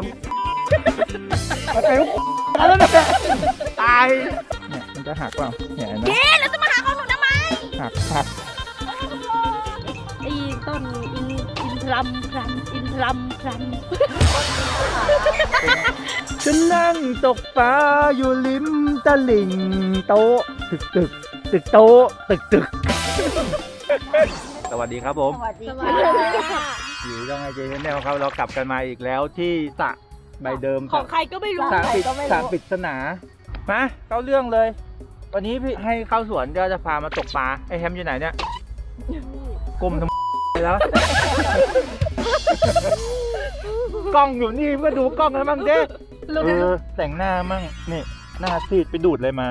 ำมันเป็นแล้วเนี่ยตายเนี่ยมันจะหักเปล่าเนี่ยเห็นไหมเอ๊ะแล้วจะมาหาของหนูทำไมหักหักไอ้ต้นอินอินทรัมพลัมอินทรัมพลัมฉันนั่งตกปลาอยู่ริมตลิ่งโต๊ะตึกตึกตึกโต๊ะตึกตึกสวัสดีครับผม สวัสดีค่ะ อยู่ช่องไอเจนแนลครับเรากลับกันมาอีกแล้วที่สระใบเดิมของใครก็ไม่รู้สระปิดสระปริดสนามาเข้าเรื่องเลย วันนี้พี่ให้เข้าสวนก็จะพามาตกปลาไอแฮมอยู่ไหนเนี่ยกลมทำไปแล้ว กล้องอยู่นี่ก็ดูกล้องแล้วมั้งเด้เออแต่งหน้ามั่งนี่หน้าซีดไปดูดเลยมา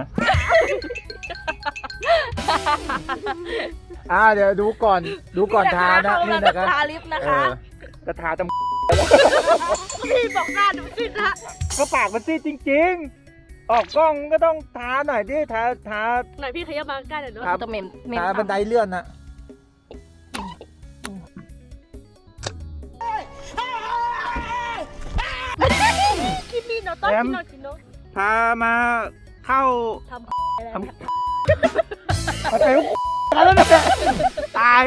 อ่าเดี๋ยวดูก่อนดูก่อนทานะนี่นะครับทาลิปนะเอคะอกระทาตำพี่บอกหน้าหนูสินะก็ปากมันซีดจริง ๆ ออกกล้องก็ต้องทาหน่อยดิทาทา ไหนพี่ขยับมาใกล้หน่อยเนอะครับต้องเมมเมมทาบันไดเลื่อนน่ะคิมิโนโต้แอมคิโนคิโนพามาเข้าทำ ทำมันเป็น แล้วเนี่ยตาย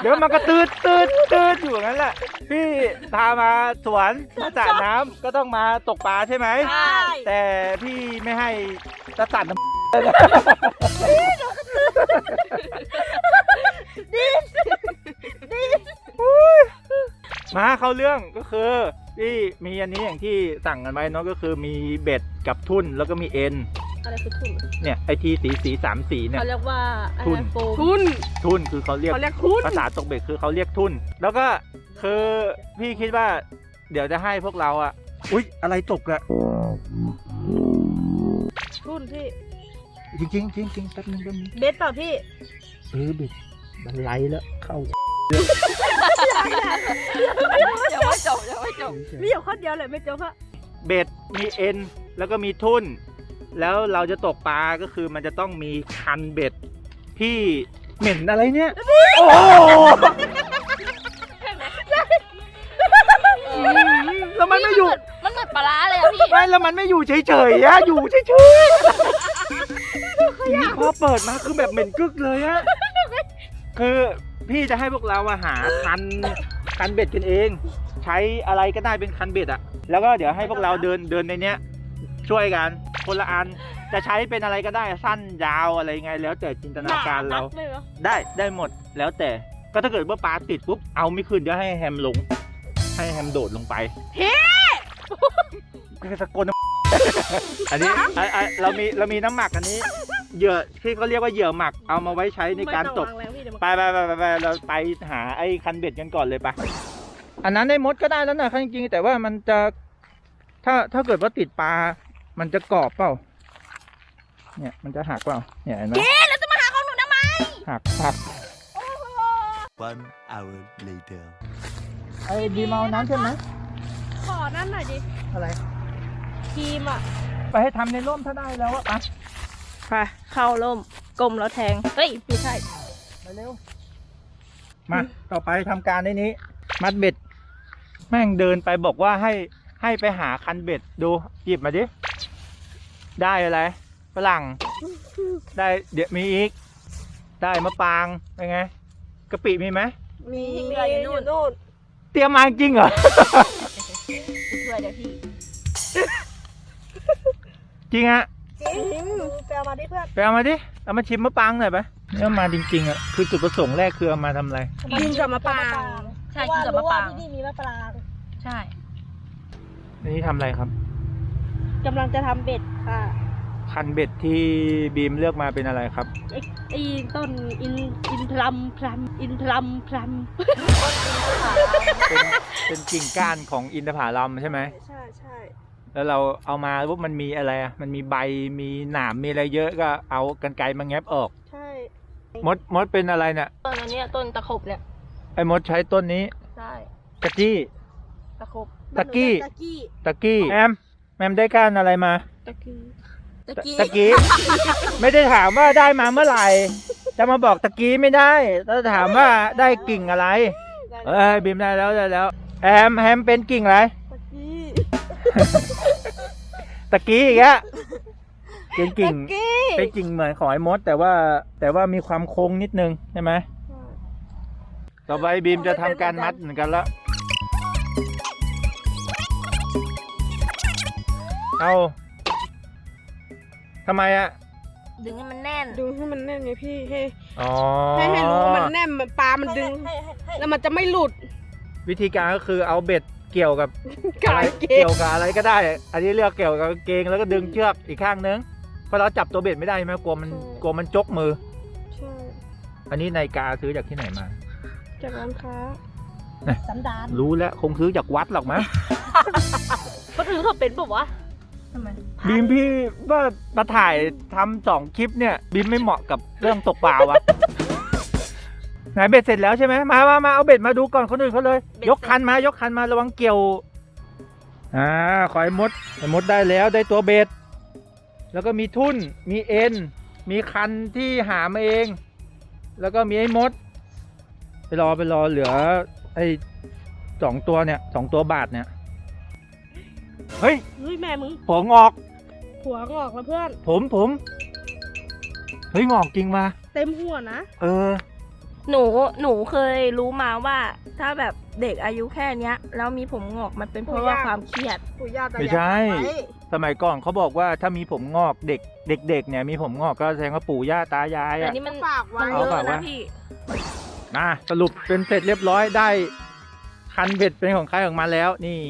เดี๋ยวมันก็ตืดตืดตืดอยู่อย่างนั้นแหละ พี่พามาสวนมาสระน้ำก็ต้องมาตกปลาใช่ไหม ใช่แต่พี่ไม่ให้ตะสันน้ำมาเข้าเรื่องก็คือพี่มีอันนี้อย่างที่สั่งกันไว้เนาะก็คือมีเบ็ดกับทุ่นแล้วก็มีเอ็น อะไรคือทุนเนี่ยไอทีสีสีสามสีเนี่ย เขาเรียกว่าอะไรทุนโฟม ทุนทุ่นคือเขาเรียก เขาเรียกทุนภาษาตกเบ็ดคือเขาเรียกทุ่นแล้วก็คือพี่คิดว่า เดี๋ยวจะให้พวกเราอะอุ๊ย อะไรตกอะทุนพี่ จริงจริงจริงจริงแป๊บนึงแป๊บนึงเบสเปล่าพี่ เออเบ็ดบันไลแล้วเข้ายังไม่จบยังไม่จบ มีอยู่คนเดียวเลยไม่จบอะเบ็ดมีเอ็นแล้วก็มีทุ่น แล้วเราจะตกปลาก็คือมันจะต้องมีคันเบ็ดพี่เหม็นอะไรเนี่ย โอ้โหแล้วมันไม่อยู่ มันเหมือนปลาร้าเลยอะพี่ ไม่แล้วมันไม่อยู่เฉยๆอะอยู่เฉยๆนี่พอเปิดมาคือแบบเหม็นกึกเลยอะคือพี่จะให้พวกเราอะหาคันคันเบ็ดกันเอง ใช้อะไรก็ได้เป็นคันเบ็ดอะแล้วก็เดี๋ยวให้พวกเราเดินเดินในเนี้ย ช่วยกัน คนละอัน จะใช้เป็นอะไรก็ได้สั้นยาวอะไรไง แล้วแต่จินตนาการเราหนัเลยเหรอได้ได้หมดแล้วแต่ก็ถ้าเกิดว่าปลาติดปุ๊บเอาไม่ขึ้นเดี๋ยวให้แฮมลง ให้แฮมโดดลงไปเฮ้สะกดอันนี้อะอะเรามีเรามีน้ำหมักอันนี้เหยื่อที่เขาเรียกว่าเหยื่อหมักเอามาไว้ใช้ในการตกไม่ต้องวงแรงพี่เดี๋ยวมันไปไปไปไปไปเราไปหาไอ้คันเบ็ดกันก่อนเลยปะอันนั้นได้มดก็ได้แล้วนะจริงๆแต่ว่ามันจะถ้าถ้าเกิดว่าติดปลา มันจะกรอบเปล่า เนี่ยมันจะหักเปล่า เนี่ยเห็นไหมแล้วจะมาหาของหนูทำไมหักหัก One hour later. ไอ้บีมเอานั้นใช่ไหมขอนั่นหน่อยดิอะไรครีมอะ ไปให้ทำในร่มถ้าได้แล้วอะไปไปเข้าร่มกลมแล้วแทง เฮ้ยไม่ใช่ ไปเร็ว มาต่อไปทำการในนี้ มัดเบ็ด แม่งเดินไปบอกว่าให้ให้ไปหาคันเบ็ดดูหยิบมาดิ ได้อะไรฝรั่ง ได้เดี๋ยวมีอีก ได้มะปรางเป็นไงกะปิมีไหมมีมีอยู่นู่นนู่นเตรียมมาจริงเหรอ ช่วยเดี๋ยวพี่จริงอะจริงไปเอามาดิเพื่อนไปเอามาดิเอามาชิมมะปรางหน่อยไปเอามาจริงๆอะคือจุดประสงค์แรกคือเอามาทำอะไร กินกับมะปราง ใช่กินกับมะปรางที่นี่มีมะปราง ใช่ อันนี้ทำอะไรครับ กำลังจะทำเบ็ดค่ะคันเบ็ดที่บีมเลือกมาเป็นอะไรครับ ไอ้ไอ้ต้นอินอินทรัมพลัมอินทรัมพลัมเป็นเป็นกิ่งก้านของอินทผลัมใช่ไหมใช่ใช่แล้วเราเอามาปุ๊บมันมีอะไรอะมันมีใบมีหนามมีอะไรเยอะก็เอากันไกรมาแงบออก ใช่มดมดเป็นอะไรเนี่ยต้นอันเนี้ยต้นตะขบเนี่ยไอ้มดใช้ต้นนี้ใช่ตะกี้ตะขบตะกี้ตะกี้ตะกี้แอม แมมได้ก้านอะไรมา ตะกี้ตะตะกี้ ไม่ได้ถามว่าได้มาเมื่อไหร่ จะมาบอกตะกี้ไม่ได้ต้องถามว่าได้กิ่งอะไรเอ้ยบีมได้แล้วได้แล้ว แอมแฮมเป็นกิ่งอะไร ตะกี้ตะกี้อีกอะเป็นกิ่งตะกี้เป็นกิ่งเหมือนของไอ้มด แต่ว่าแต่ว่ามีความโค้งนิดนึงใช่ไหมต่อไปบีมจะทำการมัดเหมือนกันแล้ว เอาทำไมอะดึงให้มันแน่น ดึงให้มันแน่นไงพี่ให้อ๋อให้ให้รู้ว่ามันแน่นมันปลา มันดึง แล้วมันจะไม่หลุด วิธีการก็คือเอาเบ็ดเกี่ยวกับกาอะไรยเกเกี่ยวกับอะไรก็ได้ อันนี้เลือกเกี่ยวกับกางเกงแล้วก็ดึงเชือกอีกข้างนึงเพราะเราจับตัวเบ็ดไม่ได้ใช่ไหมกลัวมันกลัวมันจกมือใช่อันนี้นาฬิกาซื้อจากที่ไหนมา จากร้านค้าสันดานรู้แล้วคงซื้อจากวัดหรอกมั้งคนอื่นเขาเป็นบอกว่าวะ ทำไมบีมพี่ว่ามาถ่ายทำสองคลิปเนี่ยบีมไม่เหมาะกับเรื่องตกปลาวะไหนเบ็ดเสร็จแล้วใช่ไหมมามามาเอาเบ็ดมาดูก่อนคนอื่นเขาเลย ยกคันมายกคันมาระวังเกี่ยวอ่าขอไอ้มดไอ้มดได้แล้วได้ตัวเบ็ดแล้วก็มีทุ่นมีเอ็น มีคันที่หามาเอง แล้วก็มีไอ้มด ไปรอไปรอเหลือไอ้สองตัวเนี่ยสองตัวบาทเนี่ย เฮ้ยเฮ้ยแม่มึงหัวงอก หัวงอกแล้วเพื่อน ผมผม เฮ้ยงอกจริงมา เต็มหัวนะ เออ หนูหนูเคยรู้มาว่า ถ้าแบบเด็กอายุแค่เนี้ย แล้วมีผมงอกมันเป็นเพราะว่าความเครียด ปู่ย่าตายายไม่ใช่ ไว้สมัยก่อนเขาบอกว่าถ้ามีผมงอกเด็ก เด็ก ๆ เนี่ยมีผมงอกก็แสดงว่าปู่ย่าตายายแต่อะ นี่มันฝากไว้มันเยเอาฝาอะกไว้ นะพี่ นะสรุปเป็นเสร็จเรียบร้อยได้ คันเบ็ดเป็นของใครของมันแล้ว นี่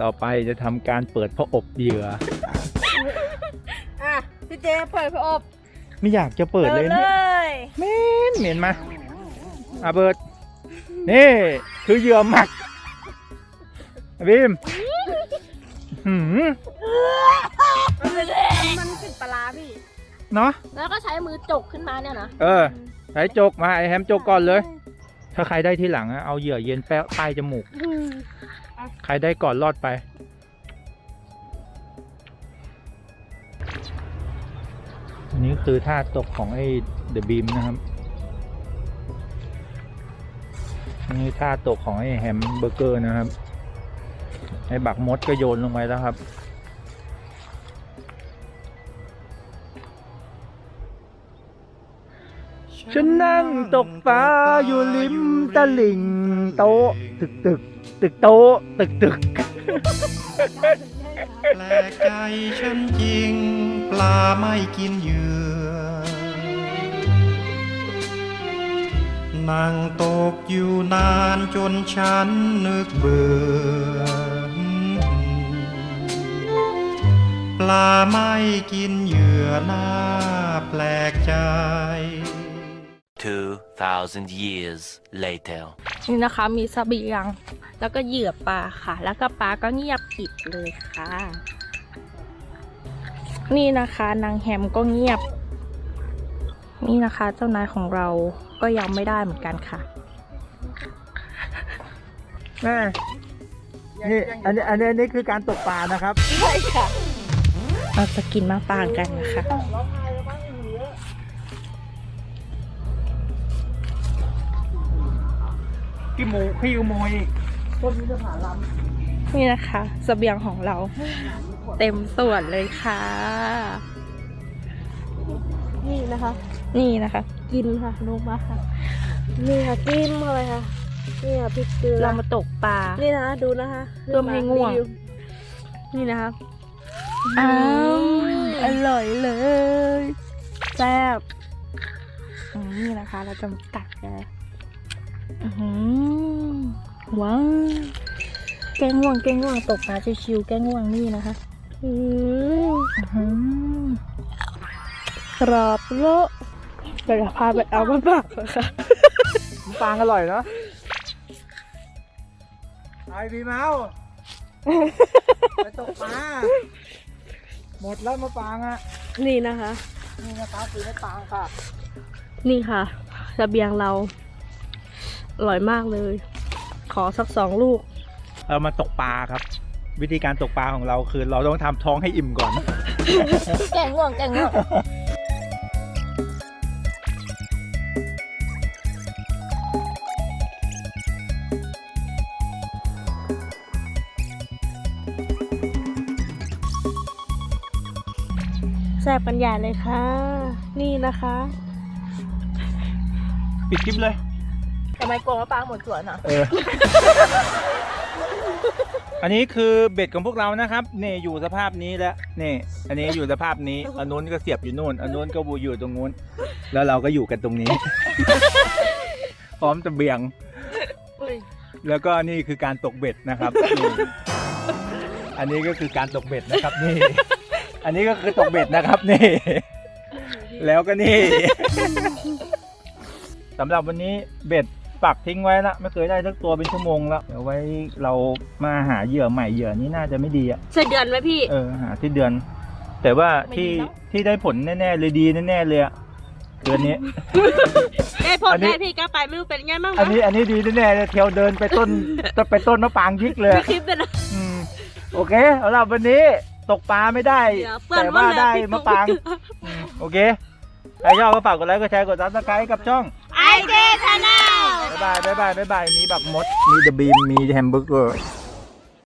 ต่อไปจะทำการเปิดพระอบเหยื่อ อะพี่เจเปิดพระอบไม่อยากจะเปิดเลยเลเนี่ยยเหม็นเหม็นมาอาเบิร์ดนี่ คือเหยื่อหมักบีมหืมมันกลิ่นปลาร้าพี่ เนาะ แล้วก็ใช้มือจกขึ้นมาเนี่ยนะเออใช้จกมาไอแฮมจกก่อนเลย ถ้าใครได้ที่หลังอะเอาเหยื่อเย็นแปะป้ายจมูก ใครได้ก่อนรอดไป อันนี้คือท่าตกของไอ้เดอะบีมนะครับอันนี้ท่าตกของไอ้แฮมเบอร์เกอร์นะครับ ไอ้บักมดก็โยนลงไปแล้วครับฉันนั่งตกปลาอยู่ริมตลิ่งโต๊ะตึกตึก ตึกโต๊ะตึกตึก แปลกใจฉันจริง ปลาไม่กินเหยื่อ นั่งตกอยู่นานจนฉันนึกเบื่อ ปลาไม่กินเหยื่อน่าแปลกใจ 2,000 years later. นี่นะคะมีเสบียง แล้วก็เหยื่อปลาค่ะ แล้วก็ปลาก็เงียบปิดเลยค่ะ นี่นะคะนางแฮมก็เงียบ นี่นะคะเจ้านายของเราก็ยังไม่ได้เหมือนกันค่ะแม่นี่อันนี้อันนี้อันนี้คือการตกปลานะครับ ใช่ค่ะ เราจะกินมาปางกันนะคะ ขี้หมูขี้ขโมยอีกนี่นะคะสเสบียงของเรา เต็มส่วนเลยค่ะ นี่นะคะ นี่นะคะ กินค่ะลงมาค่ะ นี่ค่ะกินเข้าไปค่ะนี่ค่ะพริกเกลือเรามาตกปลา นี่นะคะดูนะคะเพิ่มให้ง่วงรีวินี่นะคะอ้าวอร่อยเลยแซ่บอืมนี่นะคะ เราจะมาตักกันอื้อหือ ว้าวแกงง่วงแกงง่วงตกปลาชิวๆแกงง่วงนี่นะคะอืมอื้อหือกรอบโละเดี๋ยวจะพาไปเอามาบักค่ะมะปรางอร่อยเนาะไอบีเมาไปตกปลาหมดแล้วมะปรางอะ นี่นะคะ นี่นะครับคือมะปรางค่ะ นี่ค่ะเสบียงเรา อร่อยมากเลย ขอสักสองลูก เรามาตกปลาครับ วิธีการตกปลาของเราคือ เราต้องทำท้องให้อิ่มก่อน แกงง่วงแกงง่วงแซ่บปันหญาเลยค่ะ นี่นะคะ ปิดคลิปเลย ทำไมโกงมะปรางหมดสวนอะ เออ อันนี้คือเบ็ดของพวกเรานะครับนี่อยู่สภาพนี้แล้วนี่อันนี้อยู่สภาพนี้อันนู้นก็เสียบอยู่นู่นอันนู้นก็บูอยู่ตรงนู้น แล้วเราก็อยู่กันตรงนี้ พร้อมจะเบี่ยงแล้วก็นี่คือการตกเบ็ดนะครับ นี่อันนี้ก็คือการตกเบ็ดนะครับนี่ อันนี้ก็คือตกเบ็ดนะครับนี่ แล้วก็นี่สำหรับวันนี้เบ็ด ปักทิ้งไว้ละไม่เคยได้สักตัวเป็นชั่วโมงแล้วเดี๋ยวไว้เรามาหาเหยื่อใหม่เหยื่อนี้น่าจะไม่ดีอะใช่เดือนไหมพี่ เออหาที่เดือน แต่ว่าที่ที่ได้ผลแน่ๆเลยดีแน่ๆเลยอะเดือนนี้ ได้ผลอันนี้ ได้พี่กล้าไปไม่รู้เป็นไงบ้างอันนี้อันนี้ดีแน่ๆเลยเที่ยวเดินไปต้นไปต้นมะปรางยิกเลยมีอะคลิปด้วยนะอืมโอเคสำหรับวันนี้ตกปลาไม่ได้ เดี๋ยวเปื้อนแต่ว่าหมดเลยได้พี่มะปรางอืมโอเคใครชอบก็ฝากกดไลค์กดแชร์กดซับสไครต์กับช่อง ไอเจชาแนลบ๊ายบายบายบายบายบายมีแบบมด มีเดอะบีม มีแฮมเบอร์เกอร์